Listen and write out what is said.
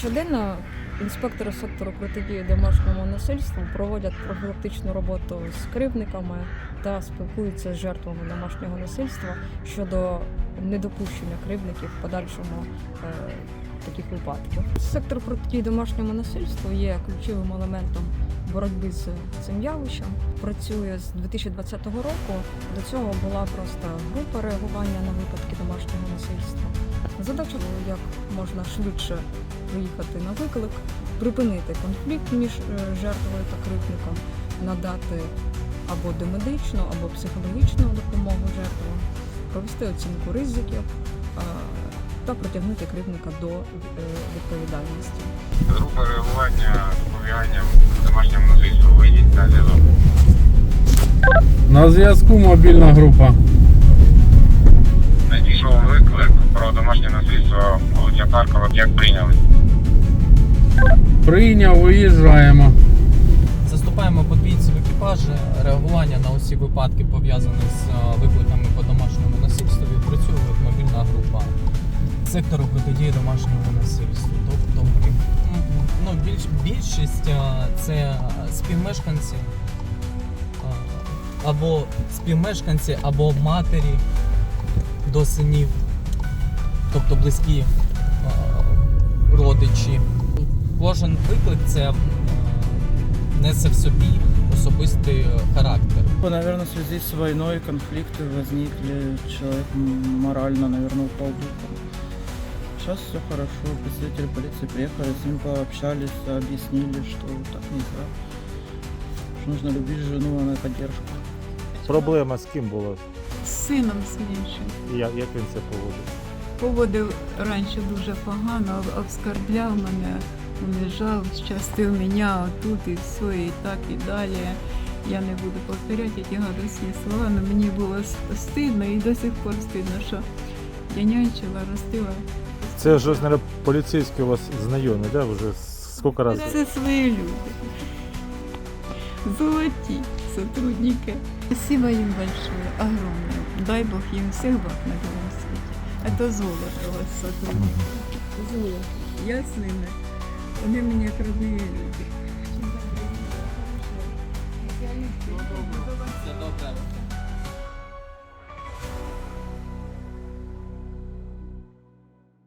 Щоденно інспектори сектору протидії домашньому насильству проводять профілактичну роботу з кривниками та спілкуються з жертвами домашнього насильства щодо недопущення кривдників в подальшому е, таких випадків. Сектор протидії домашньому насильству є ключовим елементом боротьби з цим явищем. Працює з 2020 року. До цього була просто група реагування на випадки домашнього насильства. Задача була як можна швидше приїхати на виклик, припинити конфлікт між е, жертвою та кривдником, надати або домедичну, або психологічну допомогу жертвам, провести оцінку ризиків та притягнути кривдника до е, відповідальності. Група реагування з запобіганням домашньому насильству. Вийдіть на зв'язок. На зв'язку мобільна група. Надійшов виклик про домашнє насильство вулиця Харкова. Як прийняли? Прийняв, виїжджаємо. Заступаємо по двійці в екіпажі. Реагування на усі випадки пов'язані з е, викликами по домашньому насильству відпрацьовує мобільна сектору протидії домашньому насильству. Тобто ми ну, більш, більшість е, це співмешканці е, або співмешканці, або матері до синів, тобто близькі е, родичі. Кожен виклик це несе в собі особистий характер. Наверное, в связи с войной конфликты возникли, человек морально, наверное, упал духом. Сейчас все хорошо, представители полиции приехали, с ним пообщались, объяснили, что так нельзя. Что нужно любить жену, а не поддержку. Проблема з ким була? з сином зменшив. І Як, як він це поводив? Поводив раніше дуже погано, об- обскарбляв мене, унижав, частив мене отут і все, і так, і далі. Я не буду повторяти ті гадосні слова, але мені було стидно і до сих пор стидно, що я нянчила, ростила. Це ж, наверное, поліцейські у вас знайомі, да? Вже скільки разів? Це свої люди. Золоті сотрудники. Спасибо їм большое, огромное. Дай Бог їм всіх благ на белом світі. Это золото у вас сотрудники. Золото. Я. Вони мені як родні люди.